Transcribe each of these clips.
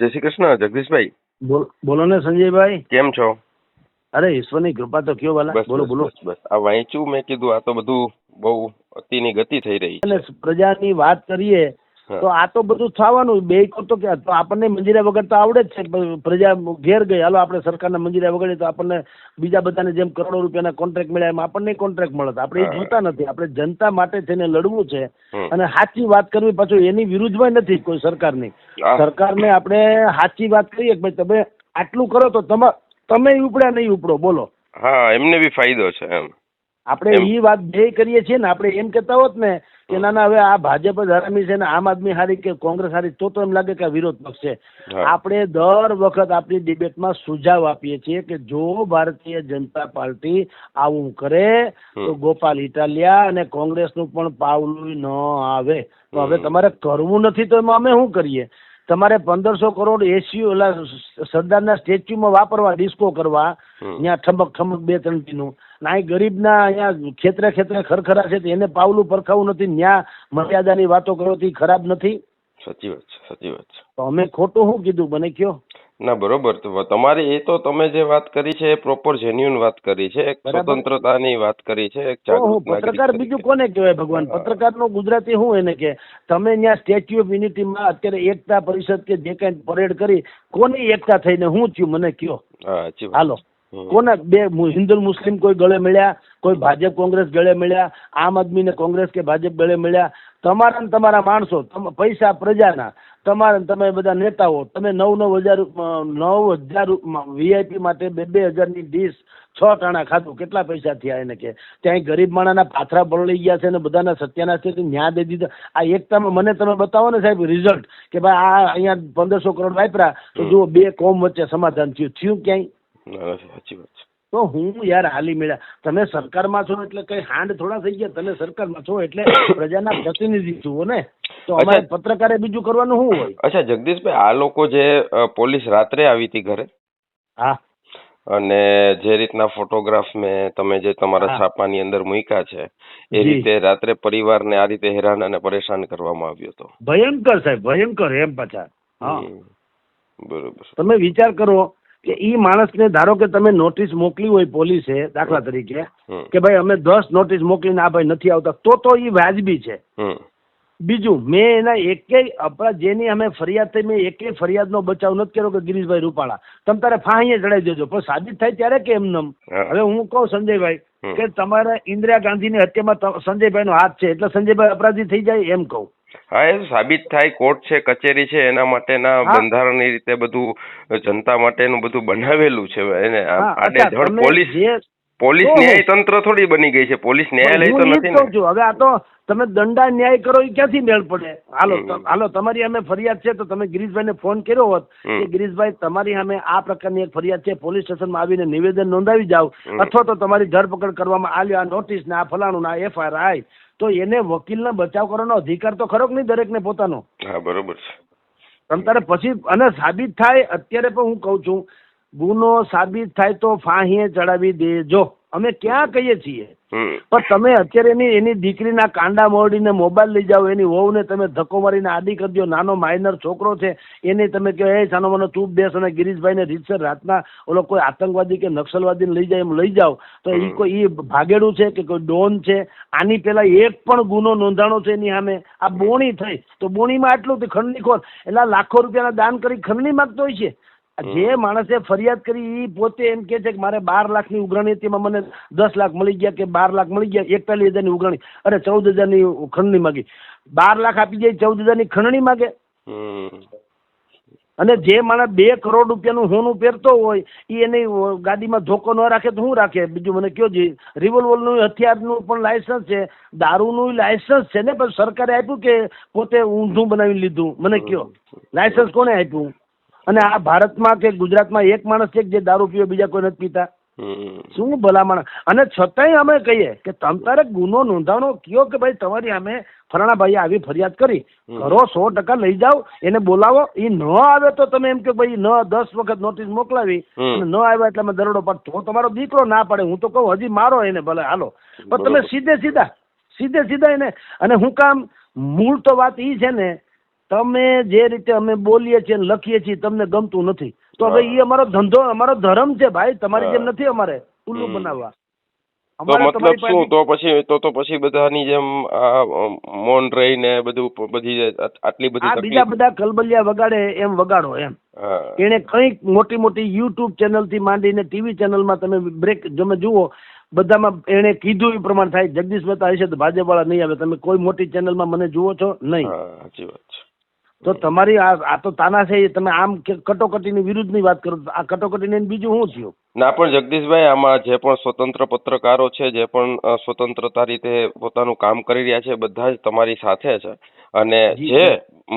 જય શ્રી કૃષ્ણ જગદીશભાઈ. બોલો ને સંજયભાઈ. કેમ છો? અરે ઈશ્વરની કૃપા તો કયો વાલા. બોલો બોલો. બસ આ વાંચ્યું મેં કીધું આ તો બધું બહુ અતિની ગતિ થઈ રહી છે. પ્રજાની વાત કરીએ. તો આ તો બધું થવાનું. બે તો કે આપણને મંજીરા વગર તો આવડે જ છે. પ્રજા ઘેર ગઈ. હાલો આપણે સરકારના મંજીરા વગર તો આપણને બીજા બધાને જેમ કરોડો રૂપિયાના કોન્ટ્રાક્ટ મળ્યા એમ આપણને કોન્ટ્રાક્ટ મળે આપણે એ જોતા નથી. આપણે જનતા માટે થઈને લડવું છે. અને સાચી વાત કરવી પાછું એની વિરુદ્ધમાં નથી કોઈ સરકારની. સરકારને આપણે સાચી વાત કરીએ કે ભાઈ તમે આટલું કરો તો તમે તમે ઉપડ્યા નહીં ઉપડો. બોલો. હા એમને બી ફાયદો છે એમ. આપણે એમ. વાત બે કરીએ છીએ ને આપણે એમ કહેતા હોત ને કે ના ના હવે આ ભાજપ જ હરામી છે ને આમ આદમી હારી કે કોંગ્રેસ હારી તો તો એમ લાગે કે વિરોધ પક્ષ છે. આપણે દર વખત આપણી ડિબેટમાં સુઝાવ આપીએ છીએ કે જો ભારતીય જનતા પાર્ટી આવું કરે તો ગોપાલ ઇટાલિયા અને કોંગ્રેસનું પણ પાવલું ન આવે. તો હવે તમારે કરવું નથી તો એમાં અમે શું કરીએ? તમારે પંદરસો કરોડ એસી ઓલા સરદારના સ્ટેચ્યુમાં વાપરવા ડિસ્કો કરવા ત્યાં ઠમક ઠમક બે ત્રણ દીનું ના ગરીબના અહીંયા ખેતરે ખેતરે ખરખરા છે એને પાવલું પરખાવું નથી ન્યા મર્યાદાની વાતો કરો તે ખરાબ નથી? સાચી વાત છે સાચી વાત છે. તો અમે ખોટું શું કીધું? મને કયો. ના બરોબર. તો તમારી એ તો તમે જે વાત કરી છે એ પ્રોપર જેન્યુન વાત કરી છે એક સ્વતંત્રતાની વાત કરી છે એક હું પત્રકાર બીજું કોને કહેવાય ભગવાન? હા. પત્રકારનો ગુજરાતી શું એને કે? તમે ત્યાં સ્ટેચ્યુ ઓફ યુનિટીમાં અત્યારે એકતા પરિષદ કે જે કાંઈ પરેડ કરી કોની એકતા થઈને હું થયું? મને કયો. હા હાલો. કોના બે હિન્દુ મુસ્લિમ કોઈ ગળે મળ્યા કોઈ ભાજપ કોંગ્રેસ ગળે મળ્યા આમ આદમી ને કોંગ્રેસ કે ભાજપ ગળે મળ્યા તમારા ને તમારા માણસો પૈસા પ્રજાના તમારા ને તમે બધા નેતાઓ તમે નવ નવ હજાર નવ હજાર વીઆઈપી માટે બે બે હજારની ડીશ છ ટાણા ખાધું કેટલા પૈસા થયા એને કે? ત્યાં ગરીબ માણાના પાથરા બળી ગયા છે ને બધાના સત્યાનાશ છે ન્યા દે દીધા. આ તમે મને તમે બતાવો ને સાહેબ રિઝલ્ટ કે ભાઈ આ અહીંયા પંદરસો કરોડ વાપરા તો જુઓ બે કોમ વચ્ચે સમાધાન થયું. થયું ક્યાંય? ના સાચી વાત છે. તો હું યાર હાલી મેળ્યા. તમે સરકારમાં છો એટલે કઈ હાંડ થોડા થઈ ગયા. તમે સરકારમાં છો એટલે પ્રજાના પ્રતિનિધિ છો ને. તો અમારે પત્રકારે બીજું કરવાનું શું હોય? અચ્છા જગદીશભાઈ આ લોકો જે પોલીસ રાત્રે આવી હતી ઘરે હા. અને જે રીતના ફોટોગ્રાફ મેં તમે જે તમારા. છાપાની અંદર મૂક્યા છે એ રીતે રાત્રે પરિવારને આ રીતે હેરાન અને પરેશાન કરવામાં આવ્યો હતો. ભયંકર સાહેબ ભયંકર એમ પાછા. હા. બરોબર. તમે વિચાર કરો કે ઈ માણસને ધારો કે તમે નોટિસ મોકલી હોય પોલીસે દાખલા તરીકે કે ભાઈ અમે દસ નોટિસ મોકલીને આ ભાઈ નથી આવતા તો તો ઈ વાજબી છે. બીજું મેં એના એકેય આપણા જેની અમે ફરિયાદ થઈ મેં એકેય ફરિયાદનો બચાવ નથી કર્યો કે ગિરીશભાઈ રૂપાળા તમે તારે ફાંહીએ ચડાવી દેજો. પણ સાબિત થાય ત્યારે કે એમનેમ. હવે હું કહું સંજયભાઈ કે તમારા ઇન્દિરા ગાંધીની હત્યામાં સંજયભાઈનો હાથ છે એટલે સંજયભાઈ અપરાધી થઈ જાય એમ કહું. હા એ સાબિત થાય કોર્ટ છે કચેરી છે એના માટેના બંધારણની રીતે બધું જનતા માટેનું બધું બનાવેલું છે એને આમ હા, આડે અચ્છા, ધડ તમે પોલીસ પોલીસ ન્યાય તંત્ર થોડી બની ગઈ છે પોલીસ ન્યાયાલય તો નથી હવે આ તો તમે દંડા ન્યાય કરો એ ક્યાંથી મેળ પડે? હાલો. હાલો તમારી અમે ફરિયાદ છે તો તમે ગિરીશભાઈને ફોન કર્યો હોત કે ગિરીશભાઈ તમારી સામે આ પ્રકારની એક ફરિયાદ છે પોલીસ સ્ટેશનમાં આવીને નિવેદન નોંધાવી જાઓ. અથવા તો તમારી ધરપકડ કરવામાં આવ્યો આ નોટિસ ને આ ફલાણું ના એફઆઈઆર આઈ તો એને વકીલને બચાવ કરવાનો અધિકાર તો ખરો કે નહીં દરેકને પોતાનો? હા બરોબર છે. તમ પછી અને સાબિત થાય અત્યારે પણ હું કહું છું ગુનો સાબિત થાય તો ફાંહીએ ચડાવી દેજો. અમે ક્યાં કહીએ છીએ? પણ તમે અત્યારે એની એની દીકરીના કાંડા મોડીને મોબાઈલ લઈ જાઓ એની વહુને તમે ધક્કો મારીને આડી કરી દો. નાનો માઇનર છોકરો છે એને તમે કહો એ સાનો મને ચૂપ બેસ અને ગિરીશભાઈને રીતસર રાતના ઓલો કોઈ આતંકવાદી કે નક્સલવાદીને લઈ જાય એમ લઈ જાઓ. તો એ કોઈ ઈ ભાગેડું છે કે કોઈ ડોન છે? આની પેલા એક પણ ગુનો નોંધાણો છે એની સામે. આ બોણી થઈ. તો બોણીમાં આટલું તો ખંડની ખોર એટલે લાખો રૂપિયાના દાન કરી ખંડણી માંગતો હોય છે? જે માણસે ફરિયાદ કરી એ પોતે એમ કે છે કે મારે બાર લાખની ઉઘરાણી હતી મને દસ લાખ મળી ગયા કે બાર લાખ મળી ગયા એકતાલીસ હજારની ઉઘરાણી. અરે ચૌદ હજારની ખંડણી માગી. બાર લાખ આપી જાય ચૌદ હજારની ખંડણી માગે. અને જે માણસ બે કરોડ રૂપિયાનું સોનું પહેરતો હોય એ એની ગાડીમાં ધોકો ન રાખે તો શું રાખે? બીજું મને કયો જી રિવોલ્વરનું હથિયારનું પણ લાયસન્સ છે દારૂનું લાયસન્સ છે ને પણ સરકારે આપ્યું કે પોતે ઊંધું બનાવી લીધું? મને કયો. લાયસન્સ કોને આપ્યું? અને આ ભારતમાં કે ગુજરાતમાં એક માણસ છે જે દારૂ પીવે બીજા કોઈ નથી પીતા. શું ભલામણ અને છતાંય અમે કહીએ કે તમ તારે ગુનો નોંધાવનો કયો કે ભાઈ તમારી અમે ફલાણા ભાઈએ આવી ફરિયાદ કરી. કરો સો ટકા લઈ જાઓ એને બોલાવો. એ ન આવે તો તમે એમ કે ભાઈ ન દસ વખત નોટિસ મોકલાવી અને ન આવ્યા એટલે અમે દરોડો પાડ. તો તમારો દીકરો ના પડે. હું તો કહું હજી મારો એને ભલે હાલો. પણ તમે સીધે સીધા સીધે સીધા એને. અને હું કામ મૂળ તો વાત એ છે ને તમે જે રીતે અમે બોલીએ છીએ લખીએ છીએ તમને ગમતું નથી. તો. ભાઈ એ અમારો ધંધો અમારો ધર્મ છે ભાઈ. તમારી જેમ નથી અમારે ઉલ્લુ બનાવવા. તો મતલબ શું? તો પછી તો તો પછી બધાની જેમ આ મૌન રહીને બધું બધી આટલી બધી આ બીજા બધા કલબલિયા વગાડે એમ વગાડો એમ. એને કઈ મોટી મોટી યુટ્યુબ ચેનલથી માંડીને ટીવી ચેનલમાં તમે બ્રેક તમે જુઓ બધામાં એને કીધું એ પ્રમાણે થાય. જગદીશ મહેતા હશે તો ભાજપ વાળા નહીં આવે. તમે કોઈ મોટી ચેનલમાં મને જુઓ છો? નહીં. સાચી વાત છે. તો તમારી આ આ તો તાના છે તમે આમ કટોકટીની વિરુદ્ધની વાત કરો આ કટોકટીને બીજું શું થયું? ના પણ જગદીશભાઈ આમાં જે પણ સ્વતંત્ર પત્રકારો છે જે પણ સ્વતંત્રતા રીતે પોતાનું કામ કરી રહ્યા છે બધા જ તમારી સાથે છે. અને જે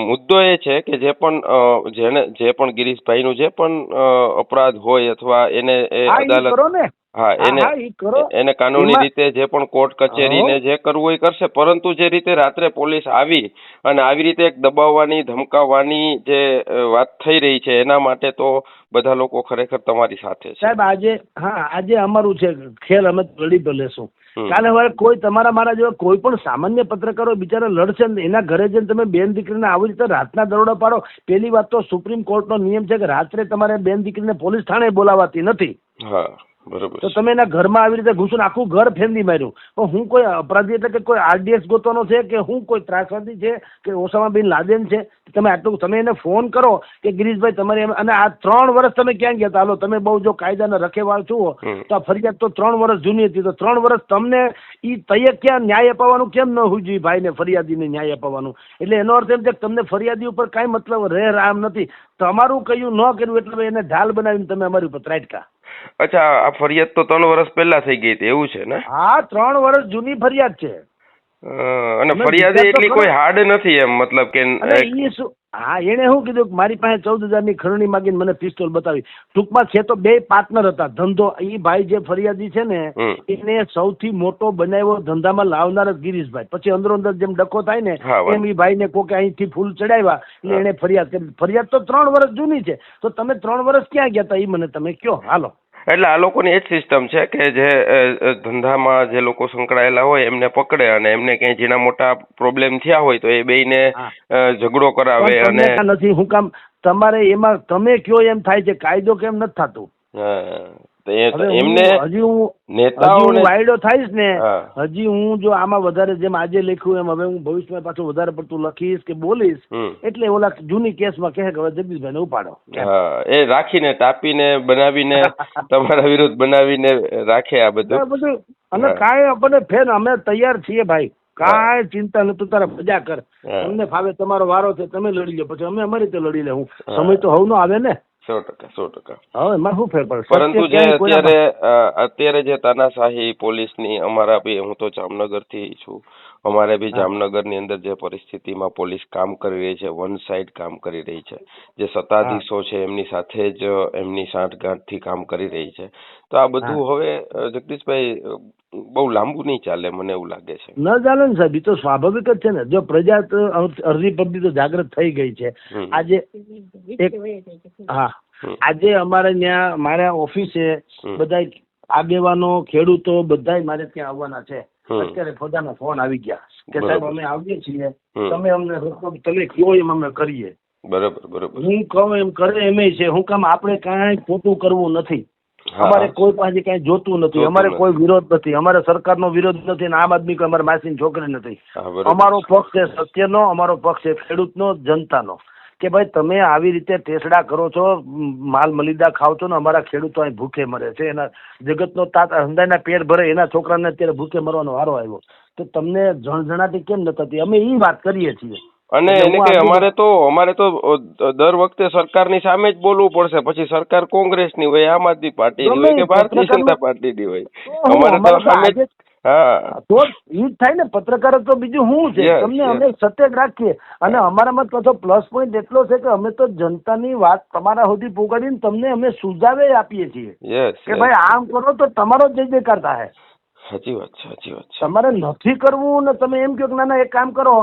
મુદ્દો એ છે કે જે પણ જેને જે પણ ગિરીશભાઈનું જે પણ અપરાધ હોય અથવા એને એ અદાલત હા એને એને કાનૂની રીતે જે પણ કોર્ટ કચેરીને. જે કરવું હોય એ કરશે પરંતુ જે રીતે રાત્રે પોલીસ આવી અને આવી રીતે એક દબાવવાની ધમકાવવાની જે વાત થઈ રહી છે એના માટે તો બધા લોકો ખરેખર તમારી સાથે છે. આજે હા આજે અમારું છે ખેલ અમે લડી લેશું. કાલે હવે કોઈ તમારા મારા જેવા કોઈ પણ સામાન્ય પત્રકારો બિચારા લડશે ને એના ઘરે જઈને તમે બેન દીકરીને આવી રીતે રાતના દરોડા પાડો. પેલી વાત તો સુપ્રીમ કોર્ટનો નિયમ છે કે રાત્રે તમારે બેન દીકરીને પોલીસ થાણે બોલાવાતી નથી. બરોબર તો તમે એના ઘરમાં આવી રીતે ઘૂસીને આખું ઘર ફેંદી માર્યું. પણ હું કોઈ અપરાધી એટલે કે કોઈ આરડીએસ ગોતવાનો છે કે હું કોઈ ત્રાસવાદી છે કે ઓસામા બિન લાદેન છે? તમે આટલું તમે એને ફોન કરો કે ગિરીશભાઈ તમારે અને આ ત્રણ વર્ષ તમે ક્યાં ગયા હતા? હાલો તમે બહુ જો કાયદાના રખેવાળ છો. તો આ ફરિયાદ તો ત્રણ વર્ષ જૂની હતી. તો ત્રણ વર્ષ તમને એ તૈયે ક્યાં ન્યાય અપાવવાનું? કેમ ન હોય જોઈએ ભાઈને ફરિયાદીને ન્યાય અપાવવાનું? એટલે એનો અર્થ એમ છે કે તમને ફરિયાદી ઉપર કાંઈ મતલબ રહે રામ નથી. તમારું કયું ન કર્યું એટલે એને ઢાલ બનાવીને તમે અમારી ઉપર ત્રાટકા. અચ્છા, આ ફરિયાદ તો ત્રણ વર્ષ પહેલા થઈ ગઈ હતી, એવું છે ને? હા, ત્રણ વર્ષ જૂની ફરિયાદ છે. અને ફરિયાદ એટલી કોઈ હાર્ડ નથી એમ મતલબ કે હા એને શું કીધું કે મારી પાસે ચૌદ હજારની ખરણી માગીને મને પિસ્તોલ બતાવી. ટૂંકમાં છે તો બે પાર્ટનર હતા ધંધો એ ભાઈ જે ફરિયાદી છે ને એને સૌથી મોટો બનાવ્યો ધંધામાં લાવનાર જ ગિરીશભાઈ. પછી અંદરો અંદર જેમ ડખો થાય ને. એમ એ ભાઈને કોકે અહીંથી ફૂલ ચડાવ્યા એટલે એને ફરિયાદ કરી. ફરિયાદ તો ત્રણ વર્ષ જૂની છે. તો તમે ત્રણ વર્ષ ક્યાં ગયા હતા એ મને તમે કયો હાલો. એટલે આ લોકોની એ જ સિસ્ટમ છે કે જે ધંધામાં જે લોકો સંકળાયેલા હોય એમને પકડે અને એમને ક્યાંય જીના મોટા પ્રોબ્લેમ થયા હોય તો એ બેયને ઝઘડો કરાવે અને નથી હું કામ તમારે એમાં તમે કયો એમ થાય છે કાયદો કેમ નથી થતો? એમને હજી હું નેતાઓને વાયડો થઈશ ને હજી હું જો આમાં વધારે જેમ આજે લખ્યું એમ હવે હું ભવિષ્યમાં પાછું વધારે પડતું લખીશ કે બોલીશ એટલે ઓલા જૂની કેસમાં કહે કે હવે જગદીશભાઈને ઉપાડો. એ રાખીને ટાપીને બનાવીને તમારા વિરુદ્ધ બનાવીને રાખે આ બધું. બધું. અને. કાંઈ આપણને ફેર અમે તૈયાર છીએ ભાઈ. કાંઈ ચિંતા નથી તારા મજા કર. તમને ફાવે તમારો વારો છે તમે લડી લો પછી અમે અમારી રીતે લડી લે હું. સમય તો હવનો આવે ને. સો ટકા સો ટકા. હવે એમાં શું ફેર પડે? પરંતુ જે અત્યારે અત્યારે જે તાનાશાહી પોલીસની અમારા બી હું તો જામનગરથી છું અમારે બી. જામનગરની અંદર જે પરિસ્થિતિમાં પોલીસ કામ કરી રહી છે વન સાઈડ કામ કરી રહી છે. જે સત્તાધીશો છે એમની સાથે જ એમની સાંઠગાંઠથી કામ કરી રહી છે. તો આ બધું હવે જગદીશભાઈ બહુ લાંબુ નહીં ચાલે મને એવું લાગે છે. ન ચાલે ને સાહેબ એ તો સ્વાભાવિક જ છે ને. જો પ્રજા તો અર- પબ્લિક તો જાગૃત થઈ ગઈ છે. આજે એક હા. આજે અમારે ત્યાં મારા ઓફિસે. બધા આગેવાનો ખેડૂતો બધા મારે ત્યાં આવવાના છે. અત્યારે ફોદાના ફોન આવી ગયા. કે સાહેબ અમે આવીએ છીએ. તમે અમને તમે કયો એમ અમે કરીએ. બરાબર બરાબર. હું કહું એમ કરે એમ છે. હું કામ આપણે કાંઈ ખોટું કરવું નથી. અમારે કોઈ પાસે કઈ જોતું નથી. અમારે કોઈ વિરોધ નથી. અમારે સરકારનો વિરોધ નથી આમ આદમી કોઈ અમારે માસીની છોકરી નથી. અમારો પક્ષ છે સત્યનો અમારો પક્ષ છે ખેડૂતનો જનતાનો. કે ભાઈ તમે આવી રીતે ટેસડા કરો છો માલ મલિદા ખાવ છો ને અમારા ખેડૂતો અહીં ભૂખે મરે છે એના જગતનો તાત હંદાયના પેટ ભરે એના છોકરાને અત્યારે ભૂખે મરવાનો વારો આવ્યો. તો તમને જણઝણાટી કેમ ન થતી? અમે એ વાત કરીએ છીએ. અને એને કે અમારે તો અમારે તો દર વખતે સરકારની સામે જ બોલવું પડશે. પછી સરકાર કોંગ્રેસની હોય આમ આદમી પાર્ટીની ગમે હોય કે ભારતીય જનતા પાર્ટીની હોય. અમારે તો સામે હા. તો એ જ થાય ને પત્રકાર તો બીજું શું છે? તમને અમે સત્ય રાખીએ. અને અમારામાં પાછો પ્લસ પોઈન્ટ એટલો છે કે અમે તો જનતાની વાત તમારા સુધી પહોંચાડીને તમને અમે સુઝાવે આપીએ છીએ. કે ભાઈ આમ કરો તો તમારો જય જયકાર થાય સાચી વાત છે સાચી વાત છે તમારે નથી કરવું ને તમે એમ કહો કે ના ના એક કામ કરો.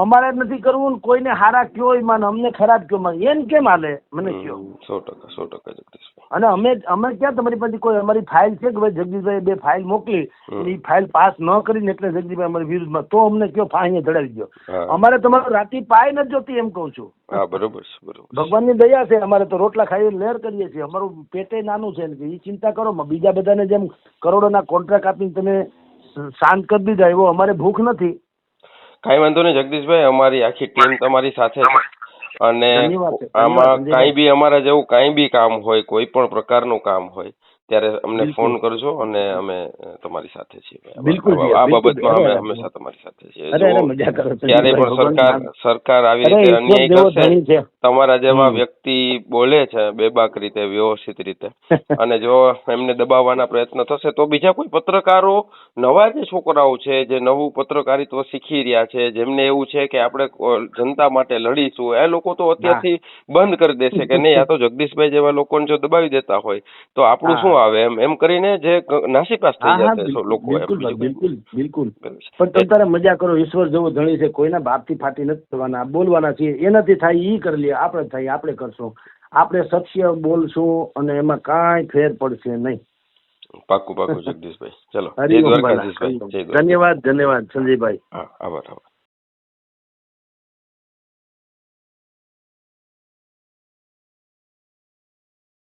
અમારે નથી કરવું ને કોઈને હારા કયો માને અમને ખરાબ કયો માન એને કેમ હાલે? મને કયો? સો ટકા સો ટકા જગદીશ. અને અમે અમે ક્યાં તમારી પાસે કોઈ અમારી ફાઇલ છે કે ભાઈ જગદીશભાઈ બે ફાઇલ મોકલી એ ફાઇલ પાસ ન કરીને એટલે જગદીશભાઈ અમારી વિરુદ્ધમાં તો અમને કયો ફાંસીએ ધડાવી દો અમારે તમારો રાતી પાય નથી જોતી એમ કહું છું. હા બરોબર છે બરોબર ભગવાનની દયા છે અમારે તો રોટલા ખાઈ લેર કરીએ છીએ. અમારું પેટે નાનું છે ને એ ચિંતા કરો બીજા બધાને જેમ કરોડોના કોન્ટ્રાક્ટ આપીને તમે શાંત કરી દીધા એવો અમારે ભૂખ નથી. કાંઈ વાંધો નહીં જગદીશભાઈ અમારી આખી ટીમ તમારી સાથે છે. અને આમાં કાંઈ બી અમારા જેવું કાંઈ બી કામ હોય કોઈ પણ પ્રકારનું કામ હોય ત્યારે અમને ફોન કરજો અને અમે તમારી સાથે છીએ. બિલકુલ આ-. બાબતમાં અમે હંમેશા તમારી સાથે છીએ. ક્યારેય પણ સરકાર સરકાર આવી રીતે અન્યાય કરશે તમારા જેવા વ્યક્તિ બોલે છે બેબાક રીતે વ્યવસ્થિત રીતે. અને જો એમને દબાવવાના પ્રયત્ન થશે તો બીજા કોઈ પત્રકારો નવા જે છોકરાઓ છે જે નવું પત્રકારિત્વ શીખી રહ્યા છે જેમને એવું છે કે આપણે જનતા માટે લડીશું એ લોકો તો અત્યારથી બંધ કરી દેશે કે નહીં? આ તો જગદીશભાઈ જેવા લોકોને જો દબાવી દેતા હોય તો આપણું શું આવે એમ એમ કરીને જે નાસીપાસ થઈ જશે લોકો બિલકુલ બિલકુલ બિલકુલ. પણ તમે તારે મજા કરો ઈશ્વર જેવો ધણી છે કોઈના બાપથી ફાટી નથી થવાના. બોલવાના છીએ એનાથી થાય ઈ કરી લે આપણે થાય આપણે કરશું. આપણે સત્ય બોલશું અને એમાં કાંઈ ફેર પડશે નહીં. પાકું પાકું જગદીશભાઈ. ચલો ધન્યવાદ ધન્યવાદ સંજયભાઈ. હા આભાર આભાર.